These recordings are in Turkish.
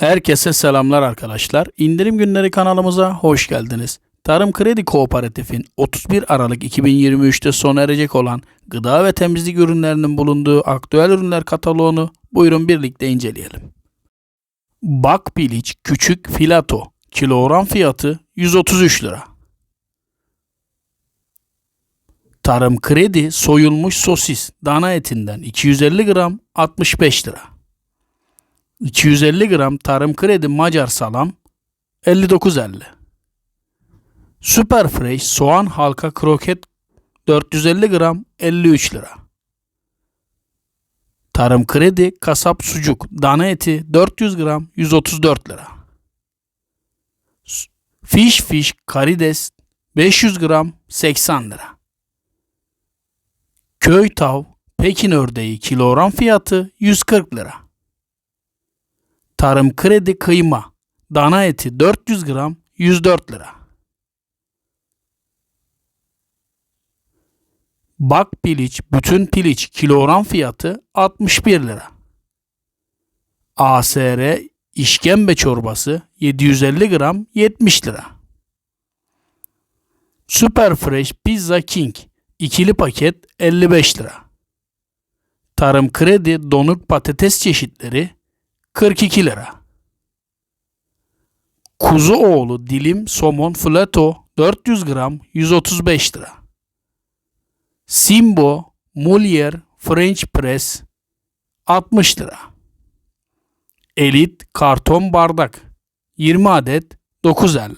Herkese selamlar arkadaşlar. İndirim günleri kanalımıza hoş geldiniz. Tarım Kredi Kooperatif'in 31 Aralık 2023'te sona erecek olan gıda ve temizlik ürünlerinin bulunduğu aktüel ürünler kataloğunu buyurun birlikte inceleyelim. Bak Bilic Küçük Filato kilogram fiyatı 133 lira. Tarım Kredi soyulmuş sosis dana etinden 250 gram 65 lira. 250 gram Tarım Kredi Macar salam 59.50. Super Fresh soğan halka kroket 450 gram 53 lira. Tarım Kredi kasap sucuk dana eti 400 gram 134 lira. Fish Fish karides 500 gram 80 lira. Köy tav Pekin ördeği kilogram fiyatı 140 lira. Tarım kredi kıyma. Dana eti 400 gram 104 lira. Bak piliç, bütün piliç kilogram fiyatı 61 lira. ASR işkembe çorbası 750 gram 70 lira. Super Fresh Pizza King ikili paket 55 lira. Tarım Kredi donuk patates çeşitleri 42 lira. Kuzu oğlu dilim somon flato 400 gram 135 lira. Simbo Molière French Press 60 lira. Elit karton bardak 20 adet 9.50.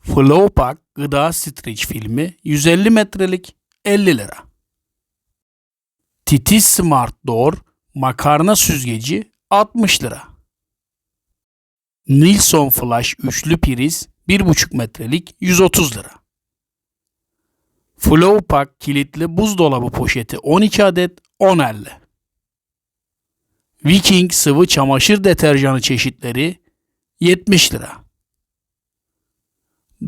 Flowpack gıda streç filmi 150 metrelik 50 lira. Titiz Smart Door makarna süzgeci 60 lira. Nilsson Flash üçlü priz 1,5 metrelik 130 lira. Flowpack kilitli buzdolabı poşeti 12 adet 10.50. Viking sıvı çamaşır deterjanı çeşitleri 70 lira.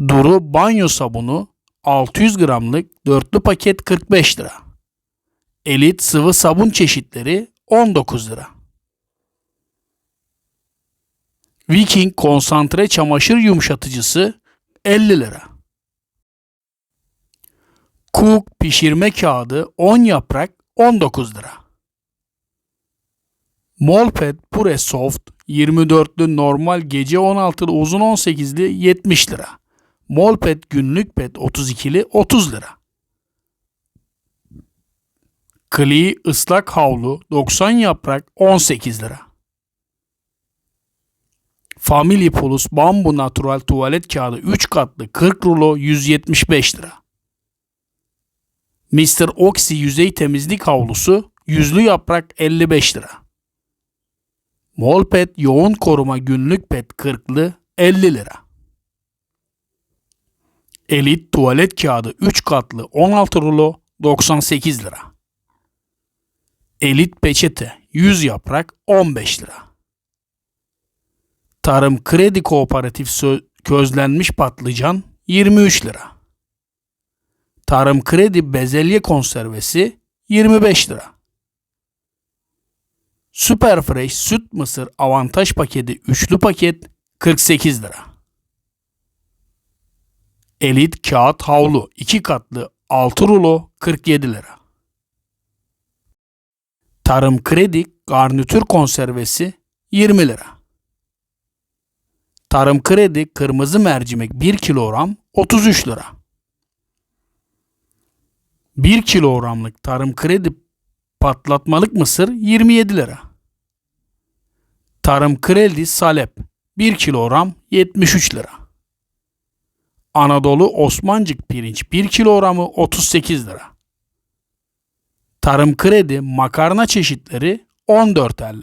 Duru banyo sabunu 600 gramlık dörtlü paket 45 lira. Elit sıvı sabun çeşitleri 19 lira. Viking konsantre çamaşır yumuşatıcısı 50 lira. Cook pişirme kağıdı 10 yaprak 19 lira. Molpet Pure Soft 24'lü normal gece 16'lı uzun 18'li 70 lira. Molpet günlük pet 32'li 30 lira. Kli ıslak havlu 90 yaprak 18 lira. Family Plus Bambu Natural tuvalet kağıdı 3 katlı 40 rulo 175 lira. Mr. Oxy yüzey temizlik havlusu yüzlü yaprak 55 lira. Molpet yoğun koruma günlük pet 40'lı 50 lira. Elit tuvalet kağıdı 3 katlı 16 rulo 98 lira. Elit peçete 100 yaprak 15 lira. Tarım Kredi Kooperatif közlenmiş patlıcan 23 lira. Tarım Kredi bezelye konservesi 25 lira. Super Fresh süt mısır avantaj paketi üçlü paket 48 lira. Elit kağıt havlu 2 katlı 6 rulo 47 lira. Tarım Kredi garnitür konservesi 20 lira. Tarım Kredi kırmızı mercimek 1 kilogram 33 lira. 1 kilogramlık Tarım Kredi patlatmalık mısır 27 lira. Tarım Kredi salep 1 kilogram 73 lira. Anadolu Osmancık pirinç 1 kilogramı 38 lira. Tarım Kredi makarna çeşitleri 14.50.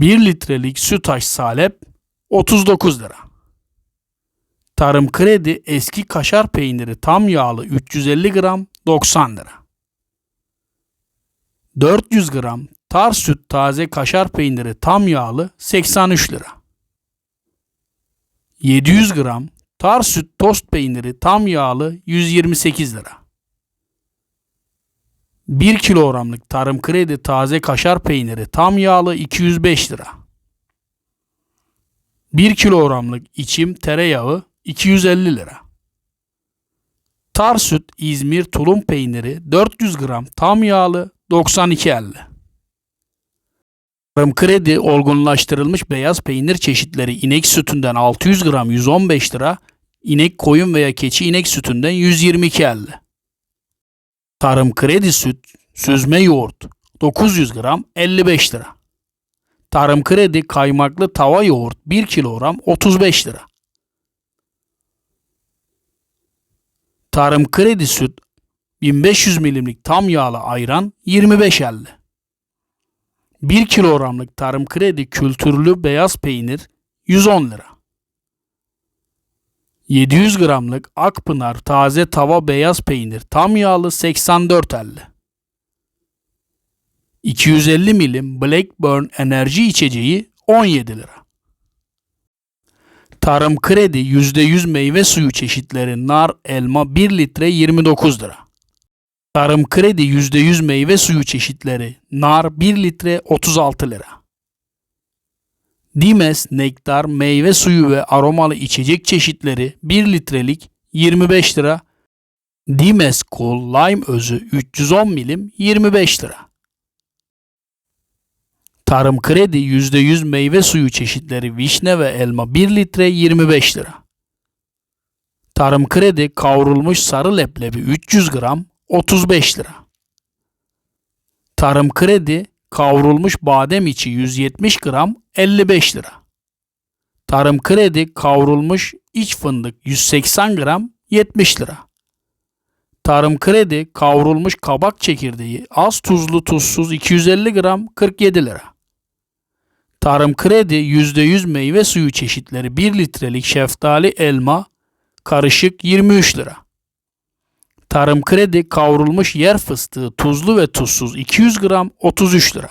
1 litrelik sütaş salep 39 lira. Tarım Kredi eski kaşar peyniri tam yağlı 350 gram 90 lira. 400 gram tar süt taze kaşar peyniri tam yağlı 83 lira. 700 gram tar süt tost peyniri tam yağlı 128 lira. 1 kilogramlık tarım kredi taze kaşar peyniri tam yağlı 205 lira. 1 kilogramlık içim tereyağı 250 lira. Tar süt İzmir tulum peyniri 400 gram tam yağlı 92.50. Tarım kredi olgunlaştırılmış beyaz peynir çeşitleri inek sütünden 600 gram 115 lira, inek koyun veya keçi inek sütünden 122.50. Tarım kredi süt, süzme yoğurt 900 gram 55 lira. Tarım kredi kaymaklı tava yoğurt 1 kilogram 35 lira. Tarım kredi süt 1500 milimlik tam yağlı ayran 25.50. 1 kilogramlık tarım kredi kültürlü beyaz peynir 110 lira. 700 gramlık Akpınar taze tava beyaz peynir tam yağlı 84.50. 250 milim Blackburn enerji içeceği 17 lira. Tarım kredi %100 meyve suyu çeşitleri nar, elma 1 litre 29 lira. Tarım kredi %100 meyve suyu çeşitleri nar 1 litre 36 lira. Dimes nektar meyve suyu ve aromalı içecek çeşitleri 1 litrelik 25 lira. Dimes Cool Lime özü 310 milim 25 lira. Tarım kredi %100 meyve suyu çeşitleri vişne ve elma 1 litre 25 lira. Tarım kredi kavrulmuş sarı leblebi 300 gram 35 lira. Tarım kredi kavrulmuş badem içi 170 gram 55 lira. Tarım kredi kavrulmuş iç fındık 180 gram 70 lira. Tarım kredi kavrulmuş kabak çekirdeği az tuzlu tuzsuz 250 gram 47 lira. Tarım kredi %100 meyve suyu çeşitleri 1 litrelik şeftali elma karışık 23 lira. Tarım kredi kavrulmuş yer fıstığı tuzlu ve tuzsuz 200 gram 33 lira.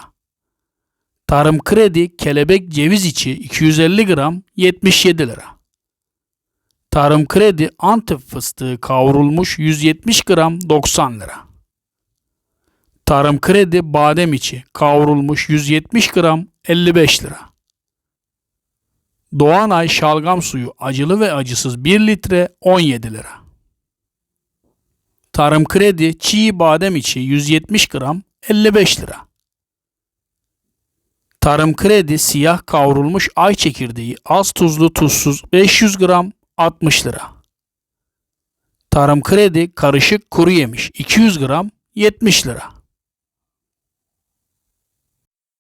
Tarım kredi kelebek ceviz içi 250 gram 77 lira. Tarım kredi antep fıstığı kavrulmuş 170 gram 90 lira. Tarım kredi badem içi kavrulmuş 170 gram 55 lira. Doğanay şalgam suyu acılı ve acısız 1 litre 17 lira. Tarım kredi çiğ badem içi 170 gram 55 lira. Tarım kredi siyah kavrulmuş ay çekirdeği az tuzlu tuzsuz 500 gram 60 lira. Tarım kredi karışık kuru yemiş 200 gram 70 lira.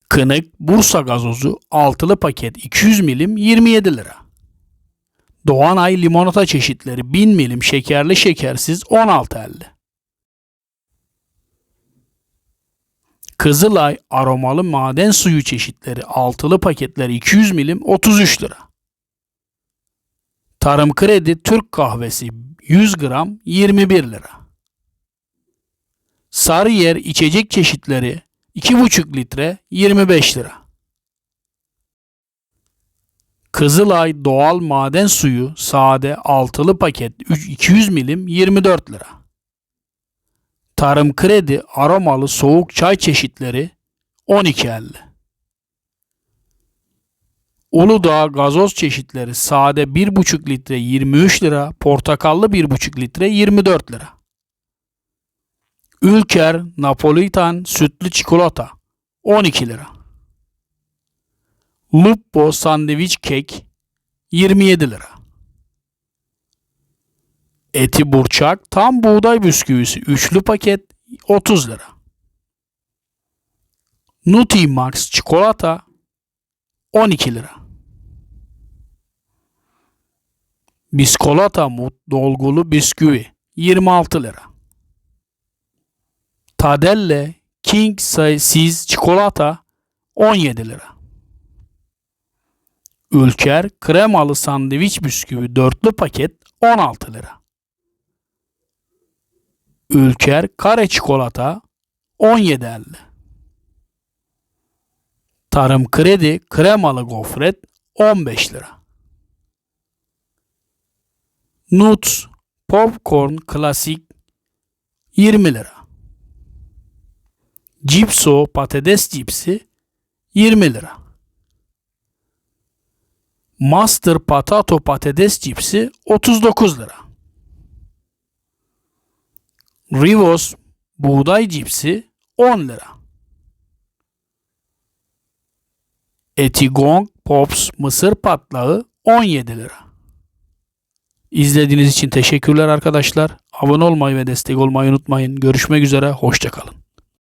Kınık Bursa gazozu altılı paket 200 milim 27 lira. Doğanay limonata çeşitleri 1000 milim şekerli şekersiz 16.50. Kızılay aromalı maden suyu çeşitleri altılı paketler 200 milim 33 lira. Tarım kredi Türk kahvesi 100 gram 21 lira. Sarıyer içecek çeşitleri 2,5 litre 25 lira. Kızılay doğal maden suyu sade altılı paket 200 milim 24 lira. Tarım kredi aromalı soğuk çay çeşitleri 12.50. Uludağ gazoz çeşitleri sade 1,5 litre 23 lira, portakallı 1,5 litre 24 lira. Ülker Napolitan sütlü çikolata 12 lira. Lupo sandviç kek 27 lira. Eti burçak tam buğday bisküvisi üçlü paket 30 lira. Nuti Max çikolata 12 lira. Biskolata mut dolgulu bisküvi 26 lira. Tadelle King Size çikolata 17 lira. Ülker kremalı sandviç bisküvi dörtlü paket 16 lira. Ülker kare çikolata 17.50. Tarım kredi kremalı gofret 15 lira. Nuts popcorn klasik 20 lira. Cipso patates cipsi 20 lira. Master Potato patates cipsi 39 lira. Rivos buğday cipsi 10 lira. Etigong Pops mısır patlağı 17 lira. İzlediğiniz için teşekkürler arkadaşlar. Abone olmayı ve destek olmayı unutmayın. Görüşmek üzere, hoşçakalın.